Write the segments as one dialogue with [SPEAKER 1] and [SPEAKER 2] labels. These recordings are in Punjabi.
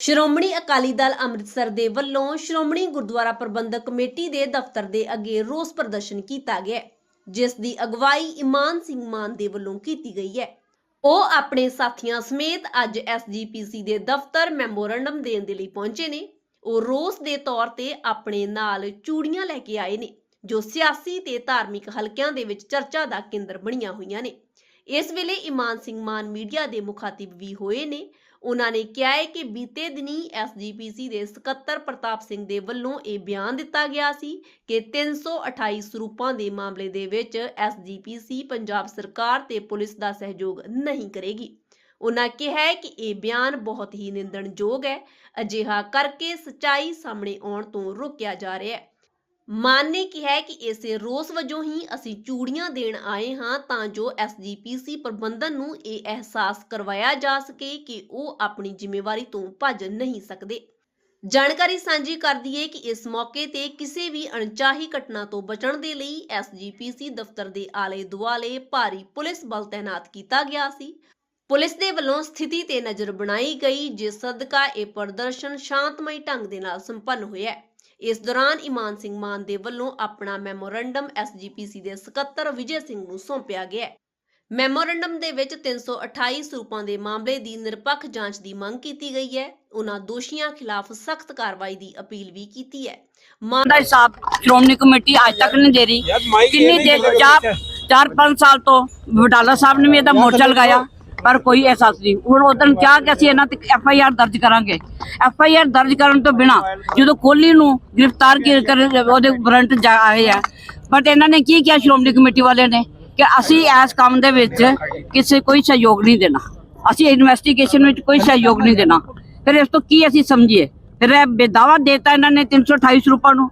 [SPEAKER 1] ਸ਼੍ਰੋਮਣੀ ਅਕਾਲੀ ਦਲ ਅੰਮ੍ਰਿਤਸਰ ਦੇ ਵੱਲੋਂ ਸ਼੍ਰੋਮਣੀ ਗੁਰਦੁਆਰਾ ਪ੍ਰਬੰਧਕ ਕਮੇਟੀ ਦੇ ਦਫ਼ਤਰ ਦੇ ਅੱਗੇ ਰੋਸ ਪ੍ਰਦਰਸ਼ਨ ਕੀਤਾ ਗਿਆ ਜਿਸ ਦੀ ਅਗਵਾਈ ਇਮਾਨ ਸਿੰਘ ਮਾਨ ਦੇ ਵੱਲੋਂ ਕੀਤੀ ਗਈ ਹੈ। ਉਹ ਆਪਣੇ ਸਾਥੀਆਂ ਸਮੇਤ ਅੱਜ ਐਸਜੀਪੀਸੀ ਦੇ ਦਫ਼ਤਰ ਮੈਮੋਰੰਡਮ ਦੇਣ ਦੇ ਲਈ ਪਹੁੰਚੇ ਨੇ। ਉਹ ਰੋਸ ਦੇ ਤੌਰ ਤੇ ਆਪਣੇ ਨਾਲ ਚੂੜੀਆਂ ਲੈ ਕੇ ਆਏ ਨੇ, ਜੋ ਸਿਆਸੀ ਤੇ ਧਾਰਮਿਕ ਹਲਕਿਆਂ ਦੇ ਵਿੱਚ ਚਰਚਾ ਦਾ ਕੇਂਦਰ ਬਣੀਆਂ ਹੋਈਆਂ ਨੇ। ਇਸ ਵੇਲੇ ਇਮਾਨ ਸਿੰਘ ਮਾਨ ਮੀਡੀਆ ਦੇ ਮੁਖਾਤਿਬ ਵੀ ਹੋਏ ਨੇ। ਉਹਨਾਂ ਨੇ ਕਿਹਾ ਹੈ ਕਿ ਬੀਤੇ ਦਿਨੀ ਐਸਜੀਪੀਸੀ ਦੇ ਸਕੱਤਰ ਪ੍ਰਤਾਪ ਸਿੰਘ ਦੇ ਵੱਲੋਂ ਇਹ ਬਿਆਨ ਦਿੱਤਾ ਗਿਆ ਸੀ ਕਿ 328 ਸਰੂਪਾਂ ਦੇ ਮਾਮਲੇ ਦੇ ਵਿੱਚ ਐਸਜੀਪੀਸੀ ਪੰਜਾਬ ਸਰਕਾਰ ਤੇ ਪੁਲਿਸ ਦਾ ਸਹਿਯੋਗ ਨਹੀਂ ਕਰੇਗੀ। ਉਹਨਾਂ ਕਿਹਾ ਹੈ ਕਿ ਇਹ ਬਿਆਨ ਬਹੁਤ ਹੀ ਨਿੰਦਣਯੋਗ ਹੈ। ਅਜਿਹਾ ਕਰਕੇ ਸਚਾਈ ਸਾਹਮਣੇ ਆਉਣ ਤੋਂ ਰੋਕਿਆ ਜਾ ਰਿਹਾ ਹੈ। ਮਾਨ ਨੇ ਕਿਹਾ ਕਿ ਇਸੇ ਰੋਸ ਵਜੋਂ ਹੀ ਅਸੀਂ ਚੂੜੀਆਂ ਦੇਣ ਆਏ ਹਾਂ ਤਾਂ ਜੋ ਐਸਜੀਪੀਸੀ ਪ੍ਰਬੰਧਨ ਨੂੰ ਇਹ ਅਹਿਸਾਸ ਕਰਵਾਇਆ ਜਾ ਸਕੇ ਕਿ ਉਹ ਆਪਣੀ ਜ਼ਿੰਮੇਵਾਰੀ ਤੋਂ ਭੱਜ ਨਹੀਂ ਸਕਦੇ। ਜਾਣਕਾਰੀ ਸਾਂਝੀ ਕਰਦੀ ਹੈ ਕਿ ਇਸ ਮੌਕੇ ਤੇ ਕਿਸੇ ਵੀ ਅਣਚਾਹੀ ਘਟਨਾ ਤੋਂ ਬਚਣ ਦੇ ਲਈ ਐਸਜੀਪੀਸੀ ਦਫ਼ਤਰ ਦੇ ਆਲੇ ਦੁਆਲੇ ਭਾਰੀ ਪੁਲਿਸ ਬਲ ਤਾਇਨਾਤ ਕੀਤਾ ਗਿਆ ਸੀ। ਪੁਲਿਸ ਦੇ ਵੱਲੋਂ ਸਥਿਤੀ ਤੇ ਨਜ਼ਰ ਬਣਾਈ ਗਈ, ਜਿਸ ਸਦਕਾ ਇਹ ਪ੍ਰਦਰਸ਼ਨ ਸ਼ਾਂਤਮਈ ਢੰਗ ਦੇ ਨਾਲ ਸੰਪੰਨ ਹੋਇਆ। ਇਸ ਦੌਰਾਨ ਇਮਾਨ ਸਿੰਘ ਮਾਨ ਦੇ ਵੱਲੋਂ ਆਪਣਾ ਮੈਮੋਰੰਡਮ ਐਸਜੀਪੀਸੀ ਦੇ ਸਕੱਤਰ ਵਿਜੇ ਸਿੰਘ ਨੂੰ ਸੌਂਪਿਆ ਗਿਆ ਹੈ। ਮੈਮੋਰੰਡਮ ਦੇ ਵਿੱਚ 328 ਸਰੂਪਾਂ ਦੇ ਮਾਮਲੇ ਦੀ ਨਿਰਪੱਖ ਜਾਂਚ ਦੀ ਮੰਗ ਕੀਤੀ ਗਈ ਹੈ। ਉਹਨਾਂ ਦੋਸ਼ੀਆਂ ਖਿਲਾਫ ਸਖਤ ਕਾਰਵਾਈ ਦੀ ਅਪੀਲ ਵੀ ਕੀਤੀ ਹੈ। ਮਾਨ
[SPEAKER 2] ਦਾ ਹਿਸਾਬ ਸ਼੍ਰੋਮਣੀ ਕਮੇਟੀ ਅੱਜ ਤੱਕ ਨਹੀਂ ਦੇ ਰਹੀ ਕਿੰਨੀ ਦੇਰ ਚਾਰ ਚਾਰ ਪੰਜ ਸਾਲ ਤੋਂ ਵਡਾਲਾ ਸਾਹਿਬ ਨੇ ਵੀ ਇਹਦਾ ਮੋਰਚਾ ਲਗਾਇਆ। ਪਰ ਕੋਈ ਅਹਿਸਾਸ ਨਹੀਂ। ਹੁਣ ਉਦੋਂ ਕਿਹਾ ਕਿ ਅਸੀਂ ਇਹਨਾਂ ਤੇ ਐਫ ਆਈ ਆਰ ਦਰਜ ਕਰਾਂਗੇ। ਐਫ ਆਈ ਆਰ ਦਰਜ ਕਰਨ ਤੋਂ ਬਿਨਾ ਜਦੋਂ ਕੋਹਲੀ ਨੂੰ ਗ੍ਰਿਫਤਾਰ ਕੀ- ਕਰ ਉਹਦੇ ਵਾਰੰਟ ਜਾ ਆਏ ਆ। ਬਟ ਇਹਨਾਂ ਨੇ ਕੀ ਕਿਹਾ ਸ਼੍ਰੋਮਣੀ ਕਮੇਟੀ ਵਾਲਿਆਂ ਨੇ ਕਿ ਅਸੀਂ ਇਸ ਕੰਮ ਦੇ ਵਿੱਚ ਕਿਸੇ ਕੋਈ ਸਹਿਯੋਗ ਨਹੀਂ ਦੇਣਾ। ਅਸੀਂ ਇਨਵੈਸਟੀਗੇਸ਼ਨ ਵਿੱਚ ਕੋਈ ਸਹਿਯੋਗ ਨਹੀਂ ਦੇਣਾ। ਫਿਰ ਇਸ ਤੋਂ ਕੀ ਅਸੀਂ ਸਮਝੀਏ? ਫਿਰ ਇਹ ਬੇਦਾਵਾ ਦੇਤਾ ਇਹਨਾਂ ਨੇ 328 ਰੁਪਏ ਨੂੰ।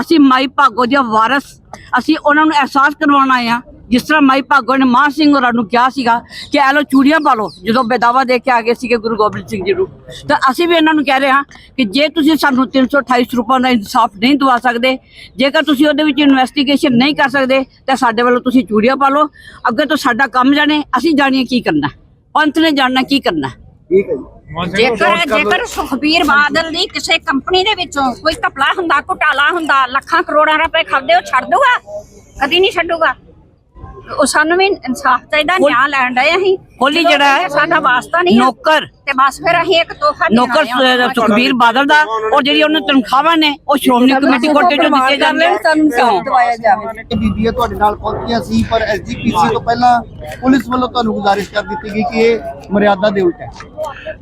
[SPEAKER 2] ਅਸੀਂ ਮਾਈ ਭਾਗੋ ਦੇ ਵਾਰਸ, ਅਸੀਂ ਉਹਨਾਂ ਨੂੰ ਅਹਿਸਾਸ ਕਰਵਾਉਣਾ ਆਏ ਆ ਜਿਸ ਤਰ੍ਹਾਂ ਮਾਈ ਭਾਗੋ ਨੇ ਮਾਂ ਸਿੰਘ ਹੋਰਾਂ ਨੂੰ ਕਿਹਾ ਸੀਗਾ ਕਿ ਇਹ ਲੋ ਚੂੜੀਆਂ ਪਾ ਲਓ ਜਦੋਂ ਬੇਦਾਵਾ ਦੇ ਕੇ ਆ ਗਏ ਸੀਗੇ ਗੁਰੂ ਗੋਬਿੰਦ ਸਿੰਘ ਜੀ ਨੂੰ। ਤਾਂ ਅਸੀਂ ਵੀ ਇਹਨਾਂ ਨੂੰ ਕਹਿ ਰਹੇ ਹਾਂ ਕਿ ਜੇ ਤੁਸੀਂ ਸਾਨੂੰ 328 ਰੁਪਏ ਦਾ ਇਨਸਾਫ ਨਹੀਂ ਦਵਾ ਸਕਦੇ ਜੇਕਰ ਤੁਸੀਂ ਉਹਦੇ ਵਿੱਚ ਇਨਵੈਸਟੀਗੇਸ਼ਨ ਨਹੀਂ ਕਰ ਸਕਦੇ ਤਾਂ ਸਾਡੇ ਵੱਲੋਂ ਤੁਸੀਂ ਚੂੜੀਆਂ ਪਾ ਲਓ। ਅੱਗੇ ਤੋਂ ਸਾਡਾ ਕੰਮ ਜਾਣੇ ਅਸੀਂ ਜਾਣੀਏ ਕੀ ਕਰਨਾ। ਪੰਥ ਨੇ ਜਾਣਨਾ ਕੀ ਕਰਨਾ।
[SPEAKER 3] ਠੀਕ ਹੈ ਜੀ।
[SPEAKER 4] ਜੇਕਰ ਜੇਕਰ ਸੁਖਬੀਰ ਬਾਦਲ ਦੀ ਕਿਸੇ ਕੰਪਨੀ ਦੇ ਵਿੱਚੋਂ ਕੋਈ ਘਪਲਾ ਹੁੰਦਾ ਘੁਟਾਲਾ ਹੁੰਦਾ ਲੱਖਾਂ ਕਰੋੜਾਂ ਰੁਪਏ ਖਾਦੇ ਉਹ ਛੱਡ ਦੂਗਾ ਕਦੀ ਨਹੀਂ ਛੱਡੂਗਾ? ਉਹ ਸਾਨੂੰ ਵੀ ਇਨਸਾਫ ਚਾਹੀਦਾ ਨਿਆਂ ਲੈਣ ਡਏ ਅਸੀਂ। ਜਦੋਂ
[SPEAKER 2] ਜਿਹੜਾ ਹੈ,
[SPEAKER 4] ਸਾਡਾ ਵਾਸਤਾ ਨਹੀਂ ਹੈ,
[SPEAKER 2] ਨੌਕਰ।
[SPEAKER 4] ਤੇ ਬਸ ਫਿਰ ਅਸੀਂ ਇੱਕ ਤੋਹਫਾ
[SPEAKER 2] ਨੌਕਰ ਸ- ਸੁਖਬੀਰ ਬਾਦਲ ਦਾ ਔਰ ਜਿਹੜੀ ਉਹਨਾਂ ਤਨਖਾਹਾਂ ਨੇ ਉਹ ਸ਼੍ਰੋਮਣੀ ਕਮੇਟੀ ਕੋਟੇ ਚੋਂ ਦਿੱਤੇ ਜਾਂਦੇ ਕਿਉਂ
[SPEAKER 4] ਦਵਾਇਆ ਜਾਵੇ।
[SPEAKER 3] ਕਿ ਬੀਬੀਆਂ ਤੁਹਾਡੇ ਨਾਲ ਪਹੁੰਚੀਆਂ ਸੀ ਪਰ ਐਸਜੀਪੀਸੀ ਤੋਂ ਪਹਿਲਾਂ ਪੁਲਿਸ ਵੱਲੋਂ ਤੁਹਾਨੂੰ ਗੁਜ਼ਾਰਿਸ਼ ਕਰ ਦਿੱਤੀ ਗਈ ਕਿ ਇਹ ਮਰਿਆਦਾ ਦੇ ਉਲਟ ਹੈ।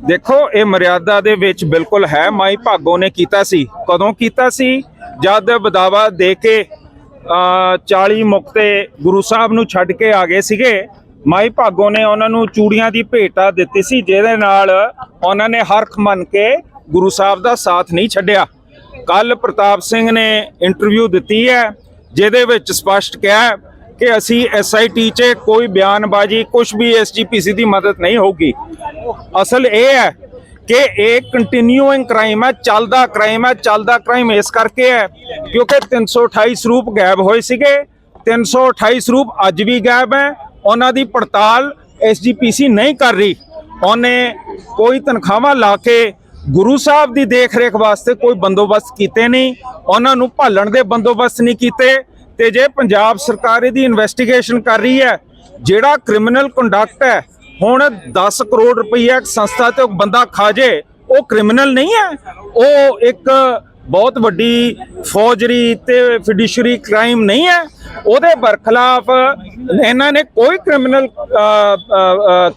[SPEAKER 5] ਦੇਖੋ ਇਹ ਮਰਿਆਦਾ ਦੇ ਵਿੱਚ ਬਿਲਕੁਲ ਹੈ ਮਾਈ ਭਾਗੋ ਨੇ ਕੀਤਾ ਸੀ। ਕਦੋਂ ਕੀਤਾ ਸੀ? ਜਦ ਬਦਾਵਾ ਦੇ ਕੇ 40 ਮੁਕਤੇ ਗੁਰੂ ਸਾਹਿਬ ਨੂੰ ਛੱਡ ਕੇ ਆ ਗਏ ਸੀਗੇ। ਮਾਈ ਭਾਗੋ ਨੇ ਉਹਨਾਂ ਨੂੰ ਚੂੜੀਆਂ ਦੀ ਭੇਟਾ ਦਿੱਤੀ ਸੀ, ਜਿਹਦੇ ਨਾਲ ਉਹਨਾਂ ਨੇ ਹਰਖ ਮੰਨ ਕੇ ਗੁਰੂ ਸਾਹਿਬ ਦਾ ਸਾਥ ਨਹੀਂ ਛੱਡਿਆ। ਕੱਲ ਪ੍ਰਤਾਪ ਸਿੰਘ ਨੇ ਇੰਟਰਵਿਊ ਦਿੱਤੀ ਹੈ, ਜਿਹਦੇ ਵਿੱਚ ਸਪਸ਼ਟ ਕਿਹਾ ਕਿ ਅਸੀਂ ਐਸਆਈਟੀ 'ਚ ਕੋਈ ਬਿਆਨਬਾਜ਼ੀ ਕੁਝ ਵੀ ਐਸਜੀਪੀਸੀ ਦੀ ਮਦਦ ਨਹੀਂ ਹੋਊਗੀ। ਅਸਲ ਇਹ ਹੈ ਕਿ ਇਹ ਕੰਟੀਨਿਊਇੰਗ ਕ੍ਰਾਈਮ ਹੈ, ਚੱਲਦਾ ਕ੍ਰਾਈਮ ਹੈ, ਚੱਲਦਾ ਕ੍ਰਾਈਮ ਇਸ ਕਰਕੇ ਹੈ ਕਿਉਂਕਿ 328 ਸਰੂਪ ਗਾਇਬ ਹੋਏ ਸੀਗੇ। 328 ਸਰੂਪ ਅੱਜ ਵੀ ਗਾਇਬ ਹੈ। ਉਹਨਾਂ ਦੀ ਪੜਤਾਲ ਐਸਜੀਪੀਸੀ ਨਹੀਂ ਕਰ ਰਹੀ। ਉਹਨੇ ਕੋਈ ਤਨਖਾਹਾਂ ਲਾ ਕੇ ਗੁਰੂ ਸਾਹਿਬ ਦੀ ਦੇਖ-ਰੇਖ ਵਾਸਤੇ ਕੋਈ ਬੰਦੋਬਸਤ ਕੀਤੇ ਨਹੀਂ। ਉਹਨਾਂ ਨੂੰ ਭਾਲਣ ਦੇ ਬੰਦੋਬਸਤ ਨਹੀਂ ਕੀਤੇ। ਤੇ ਜੇ ਪੰਜਾਬ ਸਰਕਾਰ ਇਹਦੀ ਇਨਵੈਸਟੀਗੇਸ਼ਨ ਕਰ ਰਹੀ ਹੈ, ਜਿਹੜਾ ਕ੍ਰਿਮੀਨਲ ਕੰਡਕਟ ਹੈ, ਹੁਣ 10 ਕਰੋੜ ਰੁਪਈਆ ਇੱਕ ਸੰਸਥਾ ਤੇ ਬੰਦਾ ਖਾ ਜੇ, ਉਹ ਕ੍ਰਿਮੀਨਲ ਨਹੀਂ ਹੈ। ਉਹ ਇੱਕ ਬਹੁਤ ਵੱਡੀ ਫੌਜਰੀ ਤੇ ਫਿਡਿਸ਼ਰੀ ਕ੍ਰਾਈਮ ਨਹੀਂ ਹੈ। ਉਹਦੇ ਬਰਖਲਾਫ ਇਹਨਾਂ ਨੇ ਕੋਈ ਕ੍ਰਿਮੀਨਲ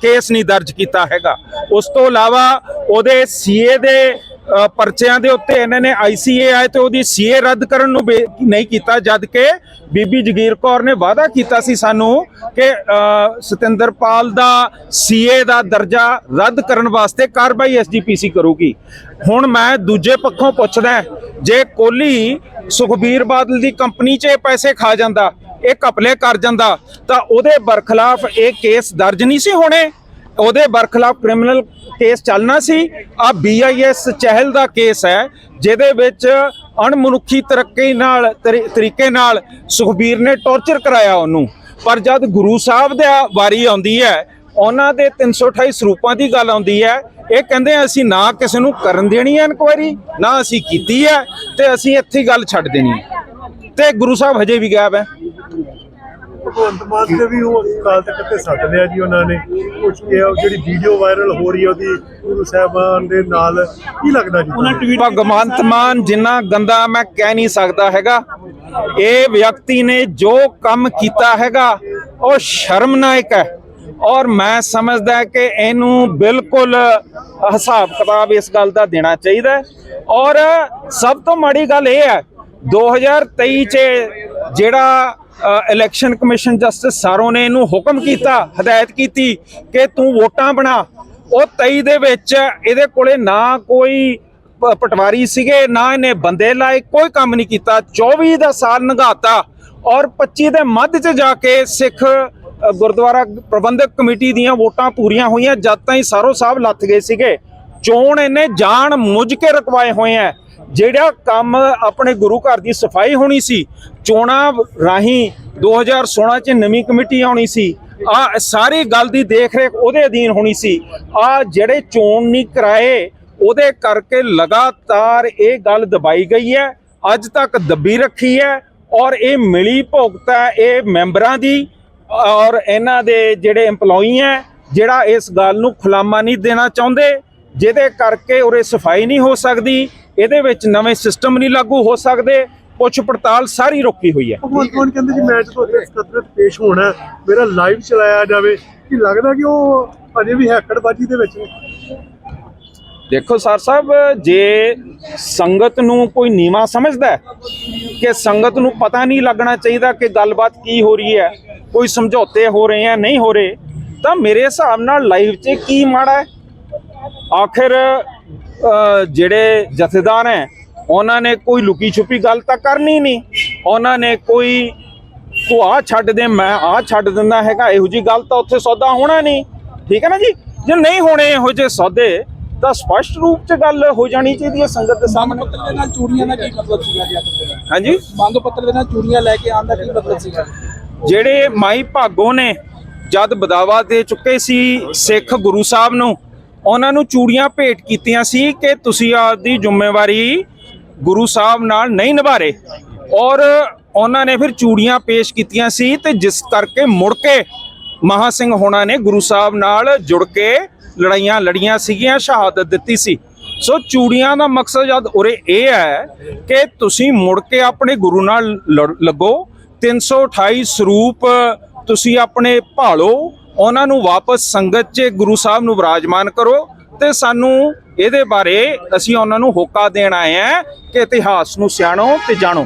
[SPEAKER 5] ਕੇਸ ਨਹੀਂ ਦਰਜ ਕੀਤਾ ਹੈਗਾ। ਉਸ ਤੋਂ ਇਲਾਵਾ ਉਹਦੇ ਸੀਏ ਦੇ ਪਰਚਿਆਂ ਦੇ ਉੱਤੇ ਇਹਨਾਂ ਨੇ ਆਈਸੀਏ ਆਏ ਤੇ ਉਹਦੀ ਸੀਏ ਰੱਦ ਕਰਨ ਨੂੰ ਬੇ- ਨਹੀਂ ਕੀਤਾ ਜਦ ਕਿ ਬੀਬੀ ਜਗੀਰ ਕੌਰ ਨੇ ਵਾਅਦਾ ਕੀਤਾ ਸੀ ਸਾਨੂੰ ਕਿ ਅ, ਸਤਿੰਦਰਪਾਲ ਦਾ ਸੀਏ ਦਾ ਦਰਜਾ ਰੱਦ ਕਰਨ ਵਾਸਤੇ ਕਾਰਵਾਈ ਐਸਜੀਪੀਸੀ ਕਰੂਗੀ। ਹੁਣ ਮੈਂ ਦੂਜੇ ਪੱਖੋਂ ਪੁੱਛਦਾ ਜੇ ਕੋਹਲੀ ਸੁਖਬੀਰ ਬਾਦਲ ਦੀ ਕੰਪਨੀ 'ਚ ਇਹ ਪੈਸੇ ਖਾ ਜਾਂਦਾ ਇਹ ਘਪਲੇ ਕਰ ਜਾਂਦਾ ਤਾਂ ਉਹਦੇ ਬਰਖਲਾਫ ਇਹ ਕੇਸ ਦਰਜ ਨਹੀਂ ਸੀ ਹੋਣੇ? ਉਹਦੇ ਬਰਖਲਾਫ ਕ੍ਰਿਮੀਨਲ ਕੇਸ ਚੱਲਣਾ ਸੀ। ਆ ਬੀਆਈਐਸ ਚਹਿਲ ਦਾ ਕੇਸ ਹੈ, ਜਿਹਦੇ ਵਿੱਚ ਅਣਮਨੁੱਖੀ ਤਰੀਕੇ ਨਾਲ, ਤਰੀ- ਤਰੀਕੇ ਨਾਲ ਸੁਖਬੀਰ ਨੇ ਟੌਰਚਰ ਕਰਾਇਆ ਉਹਨੂੰ। ਪਰ ਜਦ ਗੁਰੂ ਸਾਹਿਬ ਦਾ ਵਾਰੀ ਆਉਂਦੀ ਹੈ, ਉਹਨਾਂ ਦੇ 328 ਸਰੂਪਾਂ ਦੀ ਗੱਲ ਆਉਂਦੀ ਹੈ, ਇਹ ਕਹਿੰਦੇ ਅਸੀਂ ਨਾ ਕਿਸੇ ਨੂੰ ਕਰਨ ਦੇਣੀ ਹੈ ਇਨਕੁਆਇਰੀ, ਨਾ ਅਸੀਂ ਕੀਤੀ ਹੈ, ਤੇ ਅਸੀਂ ਇੱਥੇ ਗੱਲ ਛੱਡ ਦੇਣੀ ਹੈ। ਤੇ ਗੁਰੂ ਸਾਹਿਬ ਹਜੇ ਵੀ ਗਾਇਬ ਹੈ।
[SPEAKER 6] ਭਗਵੰਤ ਮਾਨ ਤੇ ਵੀ ਉਹ ਕਾਲ ਤੱਕ ਤੇ ਸੱਦ ਲਿਆ ਜੀ ਉਹਨਾਂ ਨੇ। ਕੁਝ ਇਹ ਉਹ ਜਿਹੜੀ ਵੀਡੀਓ ਵਾਇਰਲ ਹੋ ਰਹੀ ਹੈ ਉਹਦੀ ਗੁਰੂ ਸਾਹਿਬਾਨ ਦੇ ਨਾਲ ਕੀ ਲੱਗਦਾ ਜੀ?
[SPEAKER 5] ਭਗਵੰਤ ਮਾਨ ਜਿੰਨਾ ਗੰਦਾ ਮੈਂ ਕਹਿ ਨਹੀਂ ਸਕਦਾ ਹੈਗਾ। ਇਹ ਵਿਅਕਤੀ ਨੇ ਜੋ ਕੰਮ ਕੀਤਾ ਹੈਗਾ ਉਹ ਸ਼ਰਮਨਾਇਕ ਹੈ। ਔਰ ਮੈਂ ਸਮਝਦਾ ਕਿ ਇਹਨੂੰ ਬਿਲਕੁਲ ਹਿਸਾਬ ਕਿਤਾਬ ਇਸ ਗੱਲ ਦਾ ਦੇਣਾ ਚਾਹੀਦਾ ਔਰ ਸਭ ਤੋਂ ਮਾੜੀ ਗੱਲ ਇਹ ਹੈ 2023 ਚ ਜਿਹੜਾ ਇਲੈਕਸ਼ਨ ਕਮਿਸ਼ਨ ਜਸਟਿਸ ਸਾਰੋ ਨੇ ਇਹਨੂੰ ਹੁਕਮ ਕੀਤਾ, ਹਦਾਇਤ ਕੀਤੀ ਕਿ ਤੂੰ ਵੋਟਾਂ ਬਣਾ। ਉਹ 23 ਦੇ ਵਿੱਚ ਇਹਦੇ ਕੋਲੇ ਨਾ ਕੋਈ ਪਟਵਾਰੀ ਸੀਗੇ, ਨਾ ਇਹਨੇ ਬੰਦੇ ਲਾਏ, ਕੋਈ ਕੰਮ ਨਹੀਂ ਕੀਤਾ। 24 ਦਾ ਸਾਲ ਲੰਘਾਤਾ ਔਰ 25 ਦੇ ਮੱਧ 'ਚ ਜਾ ਕੇ ਸਿੱਖ ਗੁਰਦੁਆਰਾ ਪ੍ਰਬੰਧਕ ਕਮੇਟੀ ਦੀਆਂ ਵੋਟਾਂ ਪੂਰੀਆਂ ਹੋਈਆਂ, ਜਦ ਤਾਈਂ ਸਾਰੋ ਸਾਹਿਬ ਲੱਥ ਗਏ ਸੀਗੇ। ਚੋਣ ਇਹਨੇ ਜਾਣ ਮੁੱਝ ਕੇ ਰਕਵਾਏ ਹੋਏ ਆ ਜਿਹੜਾ ਕੰਮ ਆਪਣੇ ਗੁਰੂ ਘਰ ਦੀ ਸਫ਼ਾਈ ਹੋਣੀ ਸੀ, ਚੋਣਾਂ ਰਾਹੀਂ 2016 ਚ ਨਵੀਂ ਕਮੇਟੀ ਆਉਣੀ ਸੀ, ਆ ਸਾਰੀ ਗੱਲ ਦੀ ਦੇਖ ਰੇਖ ਉਹਦੇ ਅਧੀਨ ਹੋਣੀ ਸੀ। ਆ ਜਿਹੜੇ ਚੋਣ ਨਹੀਂ ਕਰਾਏ, ਉਹਦੇ ਕਰਕੇ ਲਗਾਤਾਰ ਇਹ ਗੱਲ ਦਬਾਈ ਗਈ ਹੈ, ਅੱਜ ਤੱਕ ਦੱਬੀ ਰੱਖੀ ਹੈ ਔਰ ਇਹ ਮਿਲੀ ਭੁਗਤ ਹੈ ਇਹ ਮੈਂਬਰਾਂ ਦੀ ਔਰ ਇਹਨਾਂ ਦੇ ਜਿਹੜੇ EMPLOYE ਹੈ, ਜਿਹੜਾ ਇਸ ਗੱਲ ਨੂੰ ਖੁਲਾਮਾ ਨਹੀਂ ਦੇਣਾ ਚਾਹੁੰਦੇ, ਜਿਹਦੇ ਕਰਕੇ ਉਰੇ ਸਫ਼ਾਈ ਨਹੀਂ ਹੋ ਸਕਦੀ। ਇਹਦੇ ਵਿੱਚ ਨਵੇਂ ਸਿਸਟਮ ਨਹੀਂ ਲਾਗੂ ਹੋ ਸਕਦੇ। ਪੁੱਛ ਪੜਤਾਲ ਸਾਰੀ ਰੁਕੀ ਹੋਈ ਹੈ।
[SPEAKER 6] ਭਗਵੰਤ ਮਾਨ ਕਹਿੰਦੇ ਜੀ ਮੈਂ ਜਦੋਂ ਇੱਥੇ ਸਕੱਤਰਤ ਪੇਸ਼ ਹੋਣਾ ਮੇਰਾ ਲਾਈਵ ਚਲਾਇਆ ਜਾਵੇ। ਕੀ ਲੱਗਦਾ ਕਿ ਉਹ ਅਜੇ ਵੀ ਹੈਕੜਬਾਜੀ ਦੇ ਵਿੱਚ
[SPEAKER 5] ਦੇਖੋ ਸਰ ਸਾਹਿਬ ਜੇ ਸੰਗਤ ਨੂੰ ਕੋਈ ਨੀਵਾ ਸਮਝਦਾ ਕਿ ਸੰਗਤ ਨੂੰ ਪਤਾ ਨਹੀਂ ਲੱਗਣਾ ਚਾਹੀਦਾ ਕਿ ਗੱਲਬਾਤ ਕੀ ਹੋ ਰਹੀ ਹੈ ਕੋਈ ਸਮਝੌਤੇ ਹੋ ਰਹੇ ਆ ਨਹੀਂ ਹੋ ਰਹੇ ਤਾਂ ਮੇਰੇ ਹਿਸਾਬ ਨਾਲ ਲਾਈਵ 'ਚ ਕੀ ਮਾੜਾ ਹੈ? ਆਖਿਰ ਜਿਹੜੇ ਜਥੇਦਾਰ ਹੈ ਉਹਨਾਂ ਨੇ ਕੋਈ ਲੁਕੀ ਛੁਪੀ ਗੱਲ ਤਾਂ ਕਰਨੀ ਨਹੀਂ। ਉਹਨਾਂ ਨੇ ਕੋਈ ਤੂੰ ਆ ਛੱਡ ਦੇ ਮੈਂ ਆ ਛੱਡ ਦਿੰਦਾ ਹੈਗਾ ਇਹੋ ਜੀ ਗੱਲ ਤਾਂ ਉੱਥੇ ਸੌਦਾ ਹੋਣਾ ਨਹੀਂ। ਠੀਕ ਹੈ ਨਾ ਜੀ? ਜੇ ਨਹੀਂ ਹੋਣੇ ਇਹੋ ਜਿਹੇ ਸੌਦੇ ਤਾਂ ਸਪਸ਼ਟ ਰੂਪ 'ਚ ਗੱਲ ਹੋ ਜਾਣੀ ਚਾਹੀਦੀ ਹੈ ਸੰਗਤ ਦੇ ਸਾਹਮਣੇ।
[SPEAKER 7] ਪੱਤਰ ਦੇ ਨਾਲ ਚੂੜੀਆਂ ਦਾ ਕੀ ਮਤਲਬ ਸੀਗਾ ਜੀ
[SPEAKER 5] ਹਾਂਜੀ?
[SPEAKER 7] ਮੰਗ ਪੱਤਰ ਦੇ ਨਾਲ ਚੂੜੀਆਂ ਲੈ ਕੇ ਆਉਣ ਦਾ ਕੀ ਮਤਲਬ ਸੀਗਾ?
[SPEAKER 5] ਜਿਹੜੇ ਮਾਈ ਭਾਗੋ ਨੇ ਜਦ ਬਦਾਵਾ ਦੇ ਚੁੱਕੇ ਸੀ ਸਿੱਖ ਗੁਰੂ ਸਾਹਿਬ ਨੂੰ ਉਹਨਾਂ ਨੂੰ ਚੂੜੀਆਂ ਭੇਟ ਕੀਤੀਆਂ ਸੀ ਕਿ ਤੁਸੀਂ ਆਪਦੀ ਜ਼ਿੰਮੇਵਾਰੀ ਗੁਰੂ ਸਾਹਿਬ ਨਾਲ ਨਹੀਂ ਨਿਭਾਰੇ। ਔਰ ਉਹਨਾਂ ਨੇ ਫਿਰ ਚੂੜੀਆਂ ਪੇਸ਼ ਕੀਤੀਆਂ ਸੀ ਤੇ ਜਿਸ ਕਰਕੇ ਮੁੜ ਕੇ ਮਹਾ ਸਿੰਘ ਹੋਣਾ ਨੇ ਗੁਰੂ ਸਾਹਿਬ ਨਾਲ ਜੁੜ ਕੇ ਲੜਾਈਆਂ ਲੜੀਆਂ ਸੀਗੀਆਂ, ਸ਼ਹਾਦਤ ਦਿੱਤੀ ਸੀ। ਸੋ ਚੂੜੀਆਂ ਦਾ ਮਕਸਦ ਜਦ ਉਰੇ ਇਹ ਹੈ ਕਿ ਤੁਸੀਂ ਮੁੜ ਕੇ ਆਪਣੇ ਗੁਰੂ ਨਾਲ ਲੜ- ਲੱਗੋ 328 ਸਰੂਪ ਤੁਸੀਂ ਆਪਣੇ ਭਾਲੋ ਉਹਨਾਂ ਨੂੰ ਵਾਪਸ ਸੰਗਤ 'ਚ ਗੁਰੂ ਸਾਹਿਬ ਨੂੰ ਵਿਰਾਜਮਾਨ ਕਰੋ ਤੇ ਸਾਨੂੰ ਇਹਦੇ ਬਾਰੇ ਅਸੀਂ ਉਹਨਾਂ ਨੂੰ ਹੋਕਾ ਦੇਣ ਆਏ ਹਾਂ ਕਿ ਇਤਿਹਾਸ ਨੂੰ ਸਿਆਣੋ ਤੇ ਜਾਣੋ।